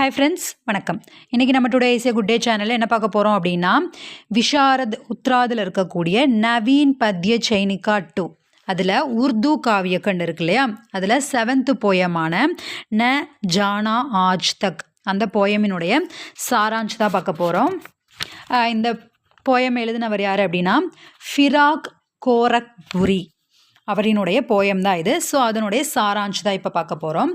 Hi friends வணக்கம். இன்றைக்கி நம்ம டுடே இஸ் குட் டே சேனலில் என்ன பார்க்க போகிறோம் அப்படின்னா விஷாரத் உத்ராதில் இருக்கக்கூடிய நவீன் பத்ய சைனிகா டூ அதில் உர்து காவியக்கண்டு இருக்கு இல்லையா? அதில் செவன்த்து போயமான ந ஜானா ஆஜ் தக். அந்த போயமினுடைய சாராஞ்ச் தான் பார்க்க போகிறோம் இந்த போயம் எழுதினவர் யார் அப்படின்னா ஃபிராக் கோரக்புரி. அவரினுடைய போயம் தான் இது. ஸோ அதனுடைய சாராஞ்சு தான் இப்போ பார்க்க போகிறோம்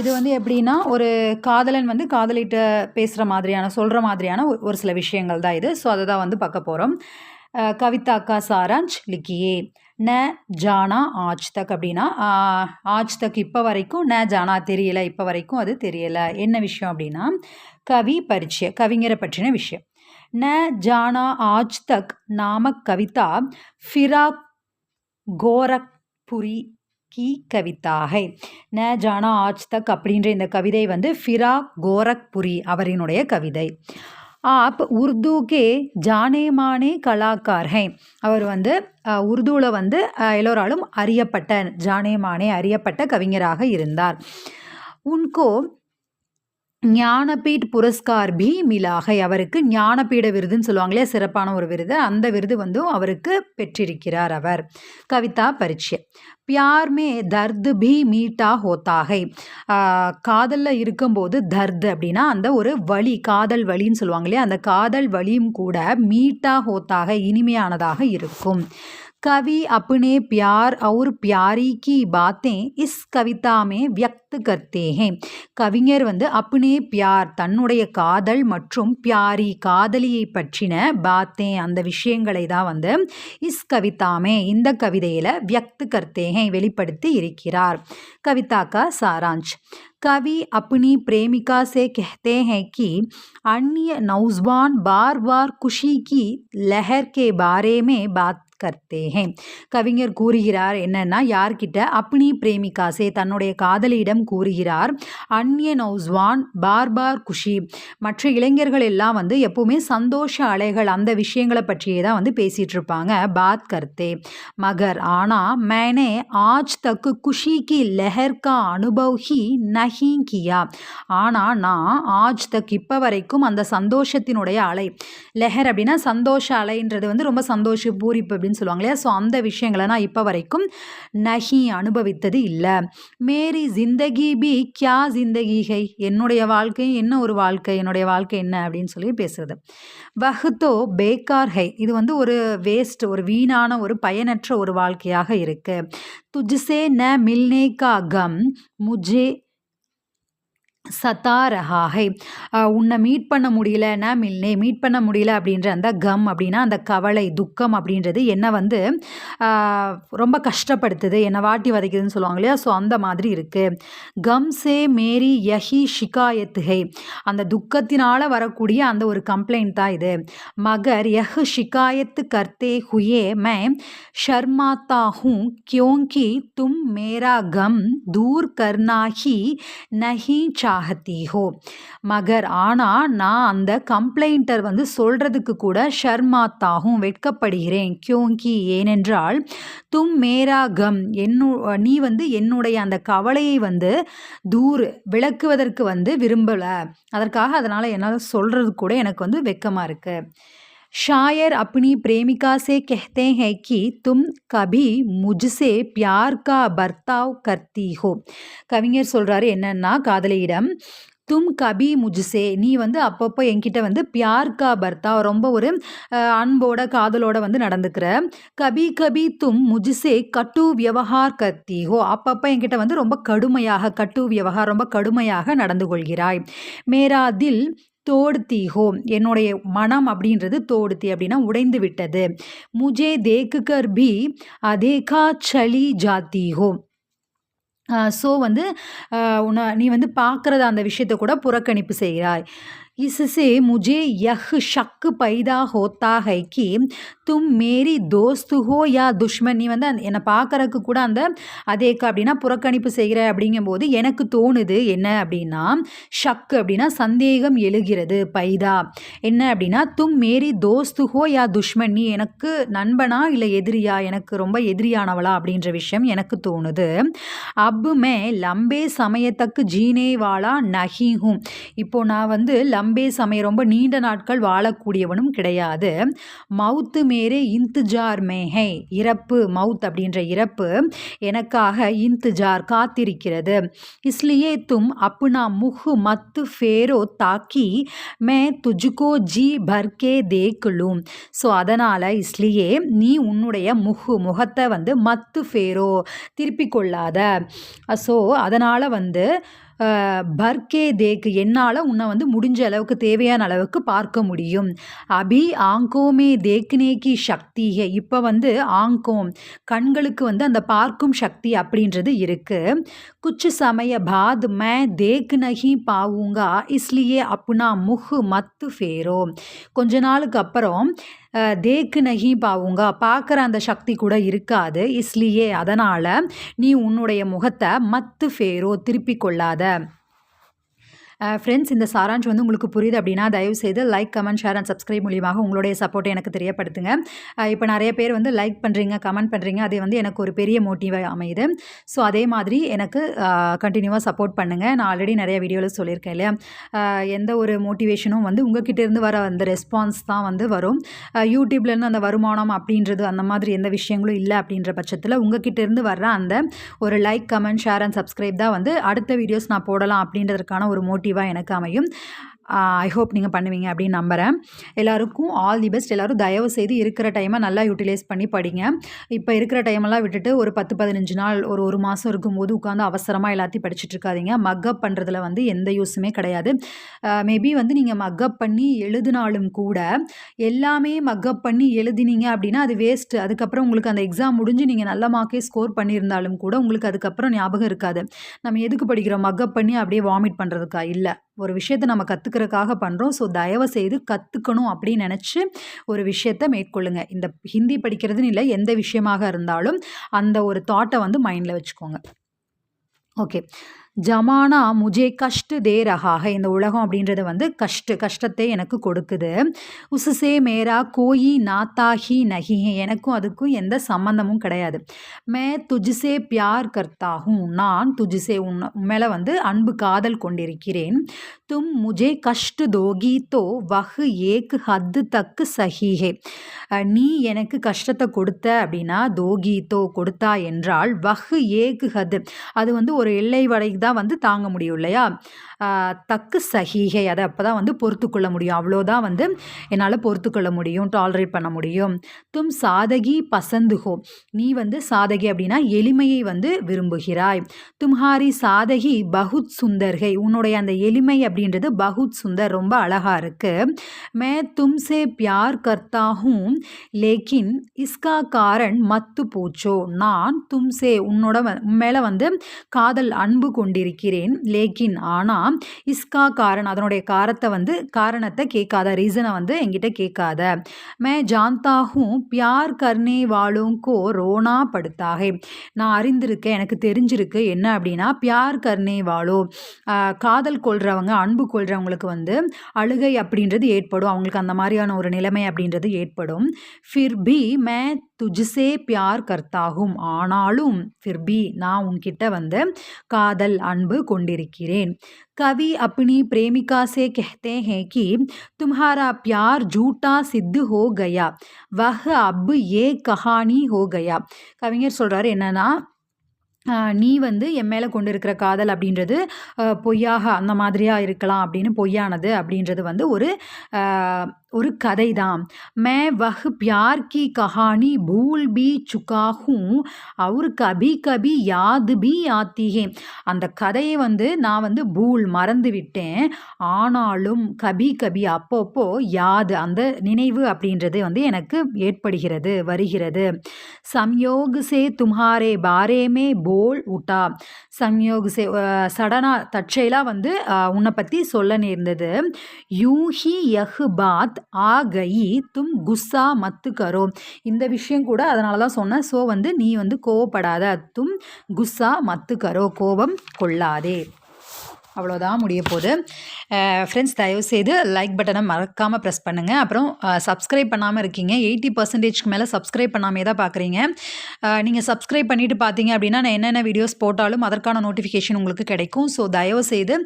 இது வந்து எப்படின்னா ஒரு காதலன் வந்து காதலிட்ட பேசுகிற மாதிரியான சொல்கிற மாதிரியான ஒரு- சில விஷயங்கள் தான் இது. ஸோ அதை தான் வந்து பார்க்க போகிறோம் கவிதாக்கா சாராஞ்ச் லிக்கியே. ந ஜானா ஆஜ் தக் அப்படின்னா ஆஜ் தக் இப்போ வரைக்கும் ந ஜானா தெரியலை இப்போ வரைக்கும் அது தெரியலை. என்ன விஷயம் அப்படின்னா கவி பரிச்சய கவிஞரை பற்றின விஷயம். ந ஜானா ஆஜ் தக் நாம கவிதா ஃபிராக் கோரக்புரி கி கவிதாகை. ந ஜானா ஆஜ் தக் அப்படின்ற இந்த கவிதை வந்து ஃபிராக் கோரக்புரி அவரினுடைய கவிதை. ஆப் உருது கே ஜானே மானே கலாக்கார் ஹை அவர் வந்து உருதுவில் வந்து எல்லோராலும் அறியப்பட்ட ஜானே மானே அறியப்பட்ட கவிஞராக இருந்தார். உன்கோ ஞானபீட் புரஸ்கார் பி மிலாகை அவருக்கு ஞானபீட விருதுன்னு சொல்லுவாங்களே சிறப்பான ஒரு விருது. அந்த விருது வந்து அவருக்கு பெற்றிருக்கிறார் அவர். கவிதா பரிச்சயம் பியார் மே தர்து பி மீட்டா ஹோத்தாகை. காதலில் இருக்கும்போது தர்து அப்படின்னா அந்த ஒரு வலி காதல் வழின்னு சொல்லுவாங்க இல்லையா? அந்த காதல் வலியும் கூட மீட்டா ஹோத்தாக இனிமையானதாக இருக்கும். कवि अपने प्यार और प्यारी की बातें इस कविता में व्यक्त करते हैं கவிஞர் வந்து அப்னே பியார் தன்னுடைய காதல் மற்றும் பியாரி காதலியை பற்றின பாத்தே அந்த விஷயங்களை தான் வந்து இஸ் கவிதாமே இந்த கவிதையில் வியக்து கர்த்தேகை வெளிப்படுத்தி இருக்கிறார் कविता का सारांश कवि अपनी प्रेमिका से कहते हैं कि अन्य नौजवान बार बार खुशी की लहर के बारे में बात करते हैं கவிஞர் கூறுகிறார் என்னன்னா யார்கிட்ட அப்னி பிரேமிகாசே தன்னுடைய காதலியிடம் கூறுகிறார் அந்நிய நௌஸ்வான் பார் பார் குஷி மற்ற இளைஞர்கள் எல்லாம் வந்து எப்பவுமே சந்தோஷ அலைகள் அந்த விஷயங்களை பற்றியே தான் வந்து பேசிட்டு இருப்பாங்க பாத் கர்த்தே மகர் ஆனா மேனே ஆஜ் தக்கு குஷி கி லெஹர் கா அனுபவ் ஹி நஹி கியா ஆனா நான் ஆஜ் தக் இப்போ வரைக்கும் அந்த சந்தோஷத்தினுடைய அலை லெஹர் அப்படின்னா சந்தோஷ அலைன்றது வந்து ரொம்ப சந்தோஷ பூரிப்பு அப்படின்னு சொல்லுவாங்க இல்லையா? ஸோ அந்த விஷயங்களை நான் இப்போ வரைக்கும் நஹி அனுபவித்தது இல்லை. மேரி ஜிந்தகி பி கியா ஜிந்தகி ஹை? என்னுடைய வாழ்க்கை என்ன ஒரு வாழ்க்கை என்னுடைய வாழ்க்கை என்ன அப்படின்னு சொல்லி பேசுகிறது வஹ்தோ பேக்கார் ஹை? இது வந்து ஒரு வேஸ்ட் ஒரு வீணான ஒரு பயனற்ற ஒரு வாழ்க்கையாக இருக்குது துஜ்சே ந மில்னேகா கம் முஜே சதாரஹாஹை உன்னை மீட் பண்ண முடியல நான் மில்னே மீட் பண்ண முடியல அப்படின்ற அந்த கம் அப்படின்னா அந்த கவலை துக்கம் அப்படின்றது என்னை வந்து ரொம்ப கஷ்டப்படுத்துது என்னை வாட்டி வதைக்குதுன்னு சொல்லுவாங்க இல்லையா? ஸோ அந்த மாதிரி இருக்குது கம் சே மேரி யஹி ஷிகாயத்துஹை அந்த துக்கத்தினால் வரக்கூடிய அந்த ஒரு கம்ப்ளைண்ட் தான் இது. மகர் யஹ் ஷிகாயத்து கர்த்தே ஹுயே மே ஷர்மாத்தா ஹூம் கியோங்கி தும் மேரா கம் தூர் கர்னாஹி நஹி சா சாகத்தீஹோ மகர் ஆனால் நான் அந்த கம்ப்ளைண்டர் வந்து சொல்கிறதுக்கு கூட ஷர்மாத்தாகும் வெட்கப்படுகிறேன். கியோங்கி ஏனென்றால் தும் மேரா கம் என்னு நீ வந்து என்னுடைய அந்த கவலையை வந்து தூர் விளக்குவதற்கு வந்து விரும்பலை. அதற்காக அதனால் என்னால் சொல்கிறது கூட எனக்கு வந்து வெக்கமாக இருக்குது शायर अपनी प्रेमिका से कहते हैं कि तुम कभी मुझसे प्यार का बर्ताव करती हो கவிஞர் சொல்கிறாரு என்னன்னா காதலியிடம் தும் கபி முஜ்சே நீ வந்து அப்பப்போ என்கிட்ட வந்து பியார் கா பர்த்தா ரொம்ப ஒரு அஹ், அன்போட காதலோட வந்து நடந்துக்கிற கபி கபி தும் முஜ்சே கட்டு வியவஹார் கர்த்தி ஹோ அப்பப்போ என்கிட்ட வந்து ரொம்ப கடுமையாக கட்டு வியவஹார் ரொம்ப கடுமையாக நடந்து கொள்கிறாய் மேரா தில் தோடுத்தி ஹோ என்னுடைய மனம் அப்படின்றது தோடுத்தி அப்படின்னா உடைந்து விட்டது. முஜே தேக்குகர் பி அதேகா சளி ஜாத்தி ஹோ ஸோ வந்து உன உன்னை நீ வந்து பார்க்குறத அந்த விஷயத்தை கூட புறக்கணிப்பு செய்கிறாய். इससे मुझे यह शक पैदा होता है कि தும் மேரி தோஸ்து ஹோ யா துஷ்மன் நீ வந்து அந்த என்னை பார்க்கறக்கு கூட அந்த அதேக்கு அப்படின்னா புறக்கணிப்பு செய்கிற அப்படிங்கும்போது எனக்கு தோணுது என்ன அப்படின்னா ஷக்கு அப்படின்னா சந்தேகம் எழுகிறது பைதா என்ன அப்படின்னா தும் மேரி தோஸ்து ஹோ யா துஷ்மன் நீ எனக்கு நண்பனா இல்லை எதிரியா எனக்கு ரொம்ப எதிரியானவளா அப்படின்ற விஷயம் எனக்கு தோணுது அப்பு மே லம்பே சமயத்தக்கு ஜீனே வாழா நஹிஹும் இப்போ நான் வந்து லம்பே சமயம். ரொம்ப நீண்ட நாட்கள் வாழக்கூடியவனும் கிடையாது. மவுத்து மேரே இந்துஜார் மேஹை இறப்பு மவுத் அப்படின்ற இறப்பு எனக்காக இந்துஜார் காத்திருக்கிறது. இஸ்லியே தும் அப்புனா முஹு மத்து ஃபேரோ தாக்கி மே துஜுகோ ஜி பர்கே தேக்குலும் ஸோ அதனால் இஸ்லியே நீ உன்னுடைய முகு முகத்தை வந்து மத்து ஃபேரோ திருப்பி கொள்ளாத. ஸோ அதனால் வந்து பர்கே தேக்கு என்னால் உன்னை வந்து முடிஞ்ச அளவுக்கு தேவையான அளவுக்கு பார்க்க முடியும். அபி ஆங்கோமே தேக்னேக்கி சக்தி இப்போ வந்து ஆங்கோம் கண்களுக்கு வந்து அந்த பார்க்கும் சக்தி அப்படின்றது இருக்குது குச்சு சமய பாத் மே தேக் நகி பாவுங்கா. இஸ்லியே அப்புனா முஹ் மத்து ஃபேரோ. கொஞ்ச நாளுக்கு அப்புறம் தேக்கு நகி பாவுங்க பார்க்குற அந்த சக்தி கூட இருக்காது. இஸ்லியே அதனால் நீ உன்னுடைய முகத்தை மத்து ஃபேரோ திருப்பி கொள்ளாத. ஃப்ரெண்ட்ஸ் இந்த சாராஞ்ச் வந்து உங்களுக்கு புரியுது அப்படின்னா தயவுசெய்து like comment share and subscribe மூலியமாக உங்களுடைய சப்போர்ட்டை எனக்கு தெரியப்படுத்துங்க. இப்போ நிறைய பேர் வந்து லைக் பண்ணுறீங்க கமெண்ட் பண்ணுறீங்க அது வந்து எனக்கு ஒரு பெரிய மோட்டிவாக அமையுது. ஸோ அதே மாதிரி எனக்கு கண்டினியூவாக சப்போர்ட் பண்ணுங்கள் நான் ஆல்ரெடி நிறைய வீடியோவில் சொல்லியிருக்கேன் இல்லையா? எந்த ஒரு மோட்டிவேஷனும் வந்து உங்ககிட்டேருந்து வர அந்த ரெஸ்பான்ஸ் தான் வந்து வரும். யூடியூப்லேருந்து அந்த வருமானம் அப்படின்றது அந்த மாதிரி எந்த விஷயங்களும் இல்லை அப்படின்ற பட்சத்தில் உங்ககிட்ட இருந்து வர்ற அந்த ஒரு like comment share and subscribe தான் வந்து அடுத்த வீடியோஸ் நான் போடலாம் அப்படின்றதுக்கான ஒரு மோட்டிவ் மோட்டிவாக எனக்கு அமையும். ஐ ஹோப் நீங்கள் பண்ணுவீங்க அப்படின்னு நம்புகிறேன் எல்லாருக்கும் ஆல் தி பெஸ்ட் எல்லோரும் தயவு செய்து இருக்கிற டைமை நல்லா யூட்டிலைஸ் பண்ணி படிங்க. இப்போ இருக்கிற டைமெல்லாம் விட்டுட்டு ஒரு பத்து பதினஞ்சு நாள் ஒரு ஒரு மாதம் இருக்கும்போது உட்காந்து அவசரமாக எல்லாத்தையும் படிச்சுட்டு இருக்காதிங்க. மக்கப் பண்ணுறதுல வந்து எந்த யூஸுமே கிடையாது. மேபி வந்து நீங்கள் மக்கப் பண்ணி எழுதினாலும் கூட எல்லாமே மக்கப் பண்ணி எழுதினீங்க அப்படின்னா அது வேஸ்ட்டு அதுக்கப்புறம் உங்களுக்கு அந்த எக்ஸாம் முடிஞ்சு நீங்கள் நல்ல மார்க்கே ஸ்கோர் பண்ணியிருந்தாலும் கூட உங்களுக்கு அதுக்கப்புறம் ஞாபகம் இருக்காது. நம்ம எதுக்கு படிக்கிறோம்? மக்கப் பண்ணி அப்படியே வாமிட் பண்ணுறதுக்கா இல்லை. ஒரு விஷயத்தை நம்ம கற்றுக்கிறதுக்காக பண்ணுறோம் ஸோ தயவு செய்து கற்றுக்கணும் அப்படின்னு நினச்சி ஒரு விஷயத்த மேற்கொள்ளுங்க. இந்த ஹிந்தி படிக்கிறதுன்னு இல்லை எந்த விஷயமாக இருந்தாலும் அந்த ஒரு தாட்டை வந்து மைண்டில் வச்சுக்கோங்க. ஓகே ஜமானா முஜே கஷ்ட தே ரஹாக இந்த உலகம் அப்படின்றது வந்து கஷ்ட கஷ்டத்தை எனக்கு கொடுக்குது. உசுசே மேரா கோயி நாத்தாஹி நகி எனக்கும் அதுக்கும் எந்த சம்மந்தமும் கிடையாது. மே துஜிசே பியார் கர்த்தாகும் நான் துஜிசே உன் மேலே வந்து அன்பு காதல் கொண்டிருக்கிறேன். தும் முஜே கஷ்ட தோகி தோ வஹு ஏக்கு ஹத்து தக்கு சஹிஹே. நீ எனக்கு கஷ்டத்தை கொடுத்த அப்படின்னா தோகி தோ கொடுத்தா என்றால் வஹு ஏக்கு ஹத்து. அது வந்து ஒரு எல்லை வரை தான் வந்து தாங்க முடியும் இல்லையா? தக்கு சகிகை அதை அப்போ தான் வந்து பொறுத்துக்கொள்ள முடியும். அவ்வளோதான் வந்து என்னால் பொறுத்துக்கொள்ள முடியும் டாலரேட் பண்ண முடியும். தும் சாதகி பசந்துகோ. நீ வந்து சாதகி அப்படின்னா எளிமையை வந்து விரும்புகிறாய். தும்ஹாரி சாதகி பகுத் சுந்தர்கை. உன்னுடைய அந்த எளிமை அப்படின்றது பகுத் சுந்தர் ரொம்ப அழகாக இருக்கு. மே தும்சே பியார் கர்த்தாகும் லேக்கின் இஸ்கா காரன் மத்து போச்சோ. நான் தும்சே உன்னோட மேலே வந்து காதல் அன்பு கொண்டு கொண்டிருக்கிறேன். லேக்கின் ஆனால் இஸ்கா காரன் அதனுடைய காரத்தை வந்து காரணத்தை கேட்காத ரீசனை வந்து என்கிட்ட கேட்காத. மே ஜாந்தாகும் பியார் கர்னே வாழும் கோ ரோனா படுத்தாகே. நான் அறிந்திருக்கேன் எனக்கு தெரிஞ்சிருக்கு என்ன அப்படின்னா பியார் கர்னே வாழோ காதல் கொள்றவங்க அன்பு கொள்றவங்களுக்கு வந்து அழுகை அப்படின்றது ஏற்படும். அவங்களுக்கு அந்த மாதிரியான ஒரு நிலைமை அப்படின்றது ஏற்படும். ஃபிர் பி மே துஜிசே பியார் கர்த்தாகும். ஆனாலும் ஃபிர்பி நான் உன்கிட்ட வந்து காதல் அன்பு கொண்டிருக்கிறேன் कवि अपनी प्रेमिका से कहते हैं कि तुम्हारा प्यार झूठा सिद्ध हो गया वह अब ये कहानी हो गया கவிஞர் சொல்கிறாரு என்னன்னா நீ வந்து என் மேலே கொண்டு இருக்கிற காதல் அப்படின்றது பொய்யாக அந்த மாதிரியாக இருக்கலாம் அப்படின்னு பொய்யானது அப்படின்றது வந்து ஒரு ஒரு கதை தான் மே வஹ் பியார் கி கஹானி பூல் பி சுகாகும் ஹூம் அவர் கபி கபி யாது பி யாத்திகே அந்த கதையை வந்து நான் வந்து பூல் மறந்து விட்டேன். ஆனாலும் கபி கபி அப்பப்போ யாது அந்த நினைவு அப்படின்றது வந்து எனக்கு ஏற்படுகிறது வருகிறது. சம்யோக் சே தும்ஹாரே பாரேமே போல் உட்டா. சம்யோக் சே சடனாக தற்செயலாக வந்து உன்னை பற்றி சொல்ல நேர்ந்தது. யூஹி யஹ் பாத் ஆ கயி தும் குஸ்ஸா மத்து கரோ இந்த விஷயம் கூட அதனால தான் சொன்னேன். ஸோ வந்து நீ வந்து கோவப்படாத. தும் குஸ்ஸா மத்து கரோ கோபம் கொள்ளாதே. அவ்வளோதான் முடிய போகுது. ஃப்ரெண்ட்ஸ் தயவுசெய்து லைக் பட்டனை மறக்காமல் ப்ரெஸ் பண்ணுங்கள் அப்புறம் சப்ஸ்கிரைப் பண்ணாமல் இருக்கீங்க. எயிட்டி பர்சன்டேஜ்க்கு மேலே சப்ஸ்கிரைப் பண்ணாமே தான் பார்க்குறீங்க நீங்கள் சப்ஸ்கிரைப் பண்ணிவிட்டு பார்த்தீங்க அப்படின்னா நான் என்னென்ன வீடியோஸ் போட்டாலும் அதற்கான நோட்டிஃபிகேஷன் உங்களுக்கு கிடைக்கும். ஸோ தயவுசெய்து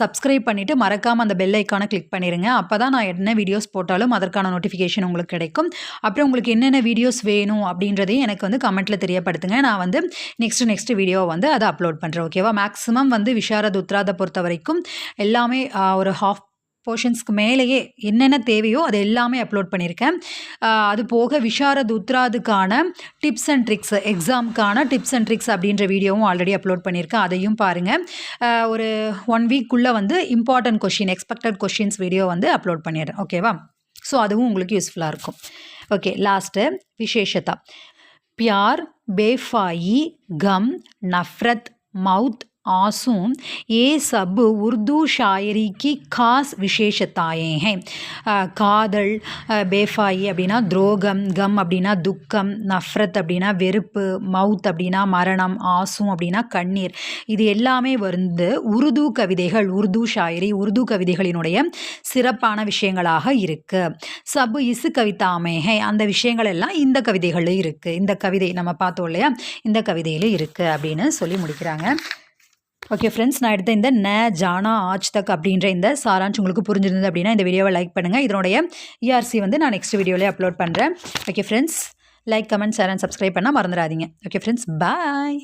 சப்ஸ்கிரைப் பண்ணிவிட்டு மறக்காமல் அந்த பெல் ஐக்கானை கிளிக் பண்ணிடுங்க அப்போ தான் நான் என்ன வீடியோஸ் போட்டாலும் அதற்கான நோட்டிஃபிகேஷன் உங்களுக்கு கிடைக்கும். அப்புறம் உங்களுக்கு என்னென்ன வீடியோஸ் வேணும் அப்படின்றதையும் எனக்கு வந்து கமெண்ட்டில் தெரியப்படுத்துங்க. நான் வந்து நெக்ஸ்ட் நெக்ஸ்ட் வீடியோ வந்து அதை அப்லோட் பண்ணுறேன் ஓகேவா மேக்ஸிமம் வந்து விஷாரத் உத்ராதை பொறுத்த வரைக்கும் எல்லாமே ஆ, ஒரு ஹாஃப் போர்ஷன்ஸ்க்கு மேலேயே என்னென்ன தேவையோ அது எல்லாமே அப்லோட் பண்ணியிருக்கேன் ஆ, அது போக விஷாரத் உத்ராதுக்கான டிப்ஸ் அண்ட் ட்ரிக்ஸ் எக்ஸாமுக்கான டிப்ஸ் அண்ட் ட்ரிக்ஸ் அப்படின்ற வீடியோவும் ஆல்ரெடி அப்லோட் பண்ணியிருக்கேன் அதையும் பாருங்கள் ஆ, ஒரு ஒன் வீக்குள்ளே வந்து important question expected questions video வந்து அப்லோட் பண்ணிடுறேன் ஓகேவா ஸோ அதுவும் உங்களுக்கு யூஸ்ஃபுல்லாக இருக்கும் ஓகே லாஸ்ட்டு விசேஷதா प्यार बेफाई गम नफ़रत मौत आंसू ये सब उर्दू शायरी की खास विशेषताएं हैं அஹ், காதல் அஹ், பேஃபாயி அப்படின்னா துரோகம் கம் அப்படின்னா துக்கம் நஃப்ரத் அப்படின்னா வெறுப்பு மவுத் அப்படின்னா மரணம் ஆசும் அப்படின்னா கண்ணீர் இது எல்லாமே வந்து உருது கவிதைகள் உருது ஷாயரி உருது கவிதைகளினுடைய சிறப்பான விஷயங்களாக இருக்கு சபு இசு கவிதாமேஹே அந்த விஷயங்கள் எல்லாம் இந்த கவிதைகளில் இருக்குது இந்த கவிதை நம்ம பார்த்தோம் இல்லையா இந்த கவிதையில் இருக்குது அப்படின்னு சொல்லி முடிக்கிறாங்க ஓகே ஃப்ரெண்ட்ஸ் நான் எடுத்த இந்த ந ஜானா ஆஜ் தக் அப்படின்ற இந்த சாரான்ஸ் உங்களுக்கு புரிஞ்சிருந்தது அப்படின்னா இந்த வீடியோவை லைக் பண்ணுங்கள் இதனுடைய இஆர்சி வந்து நான் நெக்ஸ்ட் வீடியோவிலே அப்லோட் பண்ணுறேன் okay friends like comment share and subscribe பண்ணால் மறந்துடாதீங்க. Okay friends bye